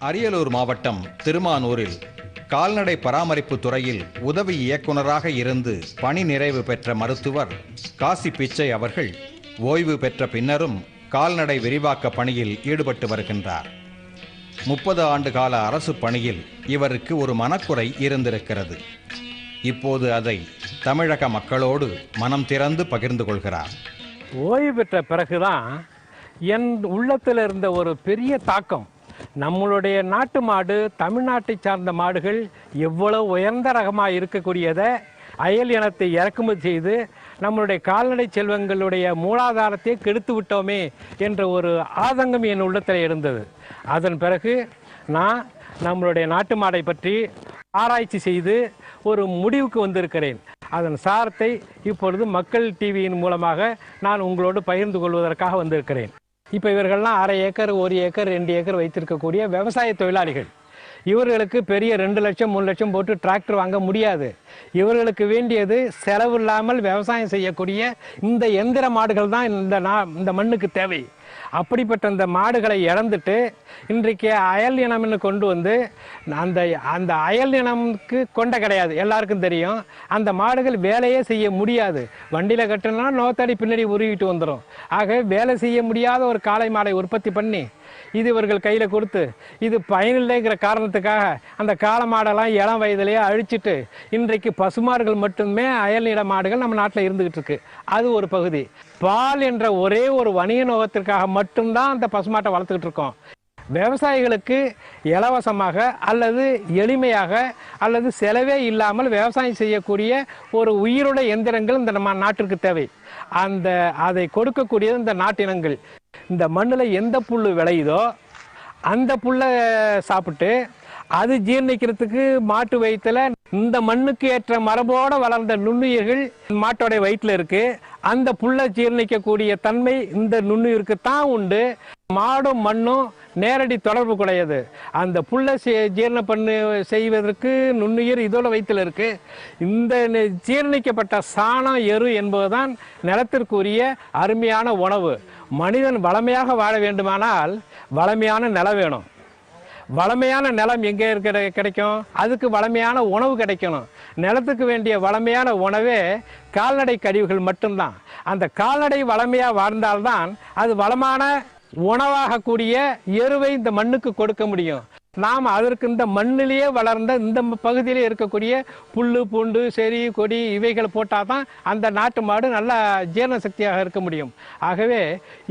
அரியலூர் மாவட்டம் திருமானூரில் கால்நடை பராமரிப்பு துறையில் உதவி இயக்குனராக இருந்து பணி நிறைவு பெற்ற மருத்துவர் காசி பிச்சை அவர்கள் ஓய்வு பெற்ற பின்னரும் கால்நடை விரிவாக்க பணியில் ஈடுபட்டு வருகின்றார். முப்பது ஆண்டு கால அரசு பணியில் இவருக்கு ஒரு மனக்குறை இருந்திருக்கிறது. இப்போது அதை தமிழக மக்களோடு மனம் திறந்து பகிர்ந்து கொள்கிறார். ஓய்வு பெற்ற பிறகுதான் என் உள்ளத்தில் இருந்த ஒரு பெரிய தாக்கம் நம்மளுடைய நாட்டு மாடு தமிழ்நாட்டை சார்ந்த மாடுகள் எவ்வளவு உயர்ந்த ரகமாக இருக்கக்கூடியதை அயல் இனத்தை இறக்குமதி செய்து நம்மளுடைய கால்நடை செல்வங்களுடைய மூலாதாரத்தை கெடுத்து விட்டோமே என்ற ஒரு ஆதங்கம் என் உள்ளத்தில் இருந்தது. அதன் பிறகு நான் நம்மளுடைய நாட்டு மாடை பற்றி ஆராய்ச்சி செய்து ஒரு முடிவுக்கு வந்திருக்கிறேன். அதன் சாரத்தை இப்பொழுது மக்கள் டிவியின் மூலமாக நான் உங்களோடு பகிர்ந்து கொள்வதற்காக வந்திருக்கிறேன். இப்போ இவர்கள்லாம் அரை ஏக்கர் ஒரு ஏக்கர் ரெண்டு ஏக்கர் வைத்திருக்கக்கூடிய விவசாய தொழிலாளிகள். இவர்களுக்கு பெரிய ரெண்டு லட்சம் மூணு லட்சம் போட்டு டிராக்டர் வாங்க முடியாது. இவர்களுக்கு வேண்டியது செலவு இல்லாமல் விவசாயம் செய்யக்கூடிய இந்த எந்திர மாடுகள் தான் இந்த நா இந்த மண்ணுக்கு தேவை. அப்படிப்பட்ட அந்த மாடுகளை இழந்துட்டு இன்றைக்கு அயல் இனம்னு கொண்டு வந்து அந்த அந்த அயல் இனமுக்கு கொண்ட கிடையாது. எல்லாருக்கும் தெரியும். அந்த மாடுகள் வேலையே செய்ய முடியாது. வண்டியில் கட்டினா நோத்தாடி பின்னாடி உருவிட்டு வந்துடும் ஆக வேலை செய்ய முடியாத ஒரு காளை மாடை உற்பத்தி பண்ணி இது இவர்கள் கையில் கொடுத்து இது பயனில்லைங்கிற காரணத்துக்காக அந்த காளை மாடெல்லாம் இளம் வயதிலேயே அழிச்சிட்டு இன்றைக்கு பசுமாடுகள் மட்டுமே அயல்நில மாடுகள் நம்ம நாட்டில் இருந்துகிட்டு இருக்கு. அது ஒரு பகுதி. பால் என்ற ஒரே ஒரு வணிக நோகத்திற்காக மட்டும்தான் அந்த பசுமாட்டை வளர்த்துக்கிட்டு இருக்கோம். விவசாயிகளுக்கு இலவசமாக அல்லது எளிமையாக அல்லது செலவே இல்லாமல் விவசாயம் செய்யக்கூடிய ஒரு உயிருள்ள எந்திரங்கள் இந்த நம்ம நாட்டிற்கு தேவை. அந்த அதை கொடுக்கக்கூடியது இந்த நாட்டினங்கள். இந்த மண்ணில் எந்த புல் விளையுதோ அந்த புல்லை சாப்பிட்டு அது ஜீரணிக்கிறதுக்கு மாட்டு வயிற்றில் இந்த மண்ணுக்கு ஏற்ற மரபோட வளர்ந்த நுண்ணுயிர்கள் மாட்டோடைய வயிற்றுல இருக்கு. அந்த புல்லை ஜீரணிக்கக்கூடிய தன்மை இந்த நுண்ணுயிருக்கு தான் உண்டு. மாடும் மண்ணும் நேரடி தொடர்பு கிடையாது. அந்த புல்லை சே- ஜீரணம் பண்ணு செய்வதற்கு நுண்ணுயிர் இதோட வயிற்றுல இருக்கு. இந்த நி- ஜீரணிக்கப்பட்ட சாணம் எரு என்பதுதான் நிலத்திற்குரிய அருமையான உணவு. மனிதன் வளமையாக வாழ வேண்டுமானால் வளமையான நிலம் வேணும். வளமையான நிலம் எங்கே இருக்கிற கிடைக்கும்? அதுக்கு வளமையான உணவு கிடைக்கணும். நிலத்துக்கு வேண்டிய வளமையான உணவே கால்நடை கழிவுகள் மட்டும்தான். அந்த கால்நடை வளமையாக வாழ்ந்தால்தான் அது வளமான உணவாகக்கூடிய எருவை இந்த மண்ணுக்கு கொடுக்க முடியும். நாம் அதற்கு இந்த மண்ணிலேயே வளர்ந்த இந்த பகுதியிலே இருக்கக்கூடிய புல் பூண்டு செடி கொடி இவைகளை போட்டால் தான் அந்த நாட்டு மாடு நல்லா ஜீரண சக்தியாக இருக்க முடியும். ஆகவே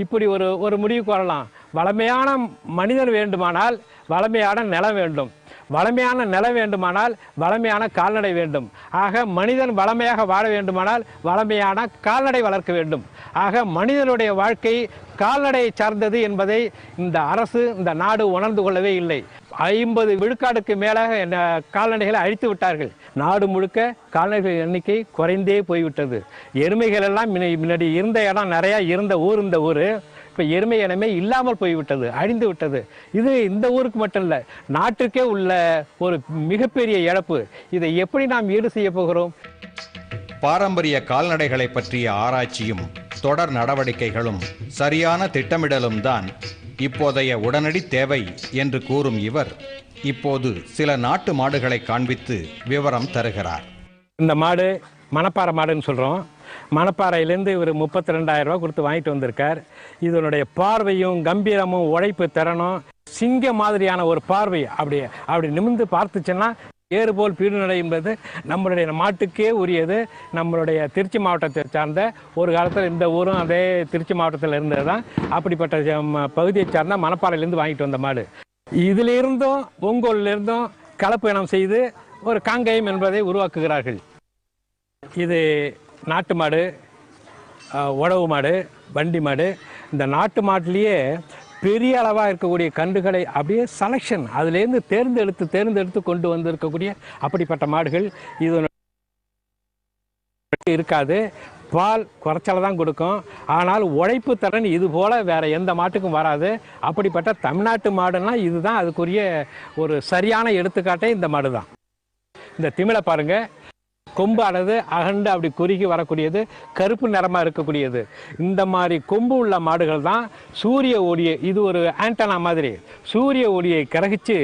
இப்படி ஒரு ஒரு முடிவுக்கு வரலாம் வளமையான மனிதன் வேண்டுமானால் வளமையான நிலம் வேண்டும். வளமையான நிலம் வேண்டுமானால் வளமையான கால்நடை வேண்டும். ஆக மனிதன் வளமையாக வாழ வேண்டுமானால் வளமையான கால்நடை வளர்க்க வேண்டும். ஆக மனிதனுடைய வாழ்க்கை கால்நடையை சார்ந்தது என்பதை இந்த அரசு இந்த நாடு உணர்ந்து கொள்ளவே இல்லை. ஐம்பது விழுக்காடுக்கு மேலாக என்ன கால்நடைகளை அழித்து விட்டார்கள். நாடு முழுக்க கால்நடைகள் எண்ணிக்கை குறைந்தே போய்விட்டது. எருமைகள் எல்லாம் முன்னாடி இருந்த இடம் நிறையா இருந்த ஊர் இந்த ஊர். இப்போ எருமை இனமே இல்லாமல் போய்விட்டது அழிந்து விட்டது. இது இந்த ஊருக்கு மட்டும் இல்லை நாட்டுக்கே உள்ள ஒரு மிகப்பெரிய இழப்பு. இதை எப்படி நாம் ஈடு செய்ய போகிறோம்? பாரம்பரிய கால்நடைகளை பற்றிய ஆராய்ச்சியும் தொடர் நடவடிக்கைகளும் சரியான திட்டமிடலும் தான் இப்போதைய உடனடி தேவை என்று கூறும் இவர் இப்போது சில நாட்டு மாடுகளை காண்பித்து விவரம் தருகிறார். இந்த மாடு மணப்பாறை மாடுன்னு சொல்கிறோம் மணப்பாறையிலேருந்து இவர் முப்பத்தி ரெண்டாயிரம் ரூபா கொடுத்து வாங்கிட்டு வந்திருக்கார். இதனுடைய பார்வையும் கம்பீரமும் உழைப்பு திறனும் சிங்க மாதிரியான ஒரு பார்வை. அப்படி அப்படி நிமிர்ந்து பார்த்துச்சுன்னா ஏறு போல் பீடுநடை என்பது நம்மளுடைய மாட்டுக்கே உரியது. நம்மளுடைய திருச்சி மாவட்டத்தை சார்ந்த ஒரு காலத்தில் இந்த ஊரும் அதே திருச்சி மாவட்டத்தில் இருந்தது தான் அப்படிப்பட்ட பகுதியை சார்ந்த மணப்பாறையிலேருந்து வாங்கிட்டு வந்த மாடு. இதிலிருந்தும் ஒங்கோலிலிருந்தும் கலப்பு இனம் செய்து ஒரு காங்கயம் என்பதை உருவாக்குகிறார்கள். இது நாட்டு மாடு உழவு மாடு வண்டி மாடு இந்த நாட்டு மாட்டிலேயே பெரிய அளவாக இருக்கக்கூடிய கன்றுகளை அப்படியே செலெக்ஷன் அதுலேருந்து தேர்ந்தெடுத்து தேர்ந்தெடுத்து கொண்டு வந்திருக்கக்கூடிய அப்படிப்பட்ட மாடுகள் இது இருக்காது. பால் குறைச்சல தான் கொடுக்கும். ஆனால் உழைப்பு திறன் இது போல் வேறு எந்த மாட்டுக்கும் வராது. அப்படிப்பட்ட தமிழ்நாட்டு மாடுன்னா இதுதான் அதுக்குரிய ஒரு சரியான எடுத்துக்காட்டே இந்த மாடு தான் இந்த திமிலை பாருங்கள் கொம்பானது அகண்டு அப்படி குறுகி வரக்கூடியது கருப்பு நிறமாக இருக்கக்கூடியது. இந்த மாதிரி கொம்பு உள்ள மாடுகள் தான் சூரிய ஒளியை இது ஒரு ஆண்டனா மாதிரி. சூரிய ஒளியை கிரகிச்சு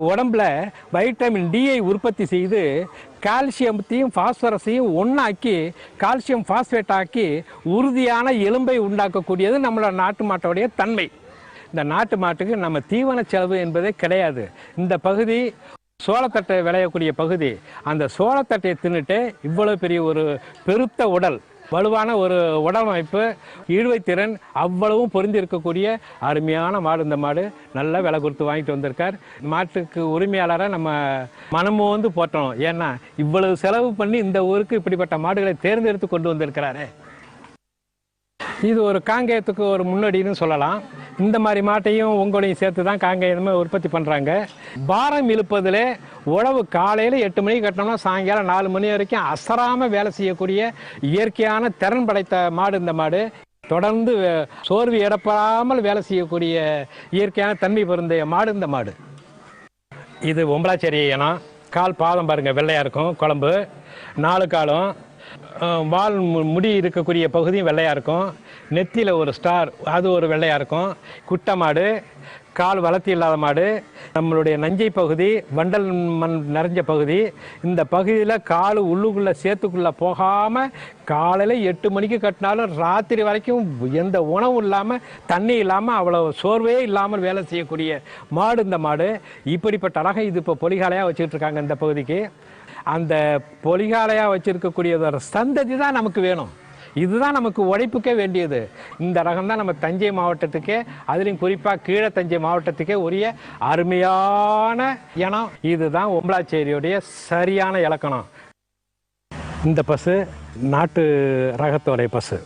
உடம்புல வைட்டமின் டியை உற்பத்தி செய்து கால்சியத்தையும் ஃபாஸ்பரஸையும் ஒன்றாக்கி கால்சியம் ஃபாஸ்பேட் ஆக்கி உறுதியான எலும்பை உண்டாக்கக்கூடியது நம்மளோட நாட்டு மாட்டோடைய தன்மை. இந்த நாட்டு மாட்டுக்கு நம்ம தீவன செலவு என்பதே கிடையாது. இந்த பகுதி சோளத்தட்டை விளையக்கூடிய பகுதி அந்த சோளத்தட்டையை தின்னுட்டு இவ்வளவு பெரிய ஒரு பெருத்த உடல் வலுவான ஒரு உடலமைப்பு இழுவைத்திறன் அவ்வளவும் பொருந்திருக்கக்கூடிய அருமையான மாடு இந்த மாடு நல்ல விலை கொடுத்து வாங்கிட்டு வந்திருக்கார். மாட்டுக்கு உரிமையாளரை நம்ம மனமும் வந்து போட்டோம் ஏன்னா இவ்வளவு செலவு பண்ணி இந்த ஊருக்கு இப்படிப்பட்ட மாடுகளை தேர்ந்தெடுத்து கொண்டு வந்திருக்கிறாரு. இது ஒரு காங்கேயத்துக்கு ஒரு முன்னோடின்னு சொல்லலாம். இந்த மாதிரி மாட்டையும் உங்களையும் சேர்த்து தான் காங்கேயமே உற்பத்தி பண்ணுறாங்க பாரம் இழுப்பதில் உழவு காலையில் எட்டு மணிக்கு கட்டினோம்னா சாயங்காலம் நாலு மணி வரைக்கும் அசராமல் வேலை செய்யக்கூடிய இயற்கையான திறன் படைத்த மாடு இந்த மாடு. தொடர்ந்து சோர்வு எடப்படாமல் வேலை செய்யக்கூடிய இயற்கையான தன்மை பொருந்திய மாடு இந்த மாடு. இது ஒம்பலாச்சேரி இனம் கால் பாதம் பாருங்க வெள்ளையாக இருக்கும். குழம்பு. நாலு காலும். வால் முடி இருக்கக்கூடிய பகுதியும் வெள்ளையாக இருக்கும். நெத்தியில் ஒரு ஸ்டார் அது ஒரு வெள்ளையாக இருக்கும். குட்டை மாடு கால் வளர்த்தி இல்லாத மாடு நம்மளுடைய நஞ்சை பகுதி வண்டல் மண் நிறைஞ்ச பகுதி இந்த பகுதியில் கால் உள்ளுக்குள்ளே சேத்துக்குள்ளே போகாமல் காலையில் எட்டு மணிக்கு கட்டினாலும் ராத்திரி வரைக்கும் எந்த உணவும் இல்லாமல் தண்ணி இல்லாமல் அவ்வளோ சோர்வே இல்லாமல் வேலை செய்யக்கூடிய மாடு இந்த மாடு. இப்படிப்பட்ட ரகம் இது இப்போ பொலிகாலையாக வச்சுக்கிட்டு இருக்காங்க இந்த பகுதிக்கு. அந்த பொலிகாலையாக வச்சிருக்கக்கூடியதோட சந்ததி தான் நமக்கு வேணும். இதுதான் நமக்கு உழைப்புக்கே வேண்டியது. இந்த ரகம் தான் நம்ம தஞ்சை மாவட்டத்துக்கே அதுலேயும் குறிப்பாக கீழே தஞ்சை மாவட்டத்துக்கே உரிய அருமையான இனம். இதுதான் ஒம்பலாச்சேரியுடைய சரியான இலக்கணம். இந்த பசு நாட்டு ரகத்தோடைய பசு.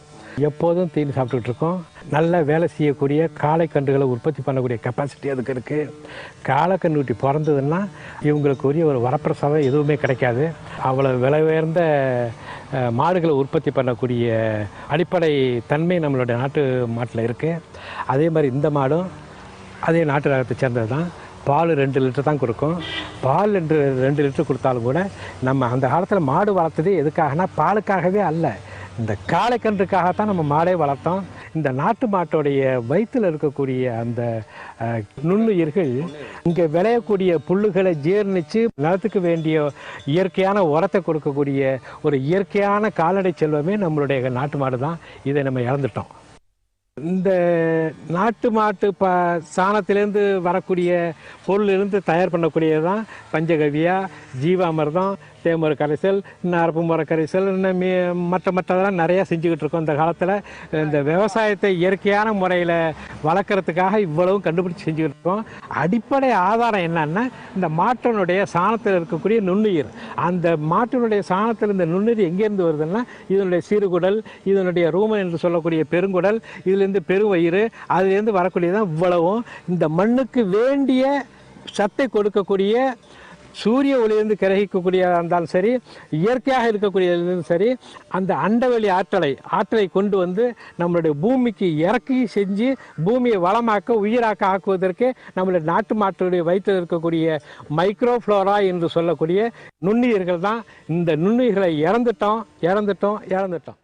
எப்போதும் தீனி சாப்பிட்டுட்டு இருக்கோம். நல்ல வேலை செய்யக்கூடிய காளைக்கன்றுகளை உற்பத்தி பண்ணக்கூடிய கெப்பாசிட்டி அதுக்கு இருக்குது காளைக்கன்றுட்டி பிறந்ததுன்னா இவங்களுக்கு உரிய ஒரு வரப்பிரசாதம் எதுவுமே கிடைக்காது. அவ்வளோ விலை உயர்ந்த மாடுகளை உற்பத்தி பண்ணக்கூடிய அடிப்படை தன்மை நம்மளுடைய நாட்டு மாட்டில் இருக்குது அதே மாதிரி இந்த மாடும் அதே நாட்டு ரகத்தை சேர்ந்தது தான் பால் ரெண்டு லிட்டர் தான் கொடுக்கும். பால் ரெண்டு ரெண்டு லிட்டர் கொடுத்தாலும் கூட நம்ம அந்த காலத்தில் மாடு வளர்த்தது எதுக்காகனா பாலுக்காகவே அல்ல. இந்த காளைக்கன்றுக்காகத்தான் நம்ம மாடே வளர்த்தோம். இந்த நாட்டு மாட்டோடைய வயிற்றில் இருக்கக்கூடிய அந்த நுண்ணுயிர்கள் இங்கே விளையக்கூடிய புல்லுகளை ஜீரணித்து நிலத்துக்கு வேண்டிய இயற்கையான உரத்தை கொடுக்கக்கூடிய ஒரு இயற்கையான கால்நடை செல்வமே நம்மளுடைய நாட்டு மாடு தான். இதை நம்ம இழந்துட்டோம். இந்த நாட்டு மாட்டு ப சாணத்திலேருந்து வரக்கூடிய பொருளிலிருந்து தயார் பண்ணக்கூடியது தான் பஞ்சகவியா ஜீவாமிர்தம் தேமர கரைசல் இன்னும் அரப்பு மர கரைசல் இன்னும் மீ மற்ற மற்றதெல்லாம் நிறையா செஞ்சுக்கிட்டு இருக்கோம் இந்த காலத்தில் இந்த விவசாயத்தை இயற்கையான முறையில் வளர்க்குறதுக்காக இவ்வளவும் கண்டுபிடிச்சு செஞ்சுக்கிட்டு இருக்கோம் அடிப்படை ஆதாரம் என்னன்னா இந்த மாட்டினுடைய சாணத்தில் இருக்கக்கூடிய நுண்ணுயிர். அந்த மாட்டினுடைய சாணத்தில் இந்த நுண்ணுயிர் எங்கேருந்து வருதுன்னா இதனுடைய சிறுகுடல் இதனுடைய ரூமன் என்று சொல்லக்கூடிய பெருங்குடல் இதுலேருந்து பெருவயிறு அதுலேருந்து வரக்கூடியதான் இவ்வளவும். இந்த மண்ணுக்கு வேண்டிய சத்தை கொடுக்கக்கூடிய சூரிய ஒளியிலிருந்து கிரகிக்கக்கூடியதாக இருந்தாலும் சரி இயற்கையாக இருக்கக்கூடியதும் சரி அந்த அண்டவெளி ஆற்றலை ஆற்றலை கொண்டு வந்து நம்மளுடைய பூமிக்கு இறக்கி செஞ்சு பூமியை வளமாக்க உயிராக்க ஆக்குவதற்கு நம்மளுடைய நாட்டு மாட்டுடைய வயிற்றில் இருக்கக்கூடிய மைக்ரோஃப்ளோரா என்று சொல்லக்கூடிய நுண்ணுயிர்கள் தான் இந்த நுண்ணுயிர்களை இறந்துட்டோம் இறந்துட்டோம் இறந்துட்டோம்.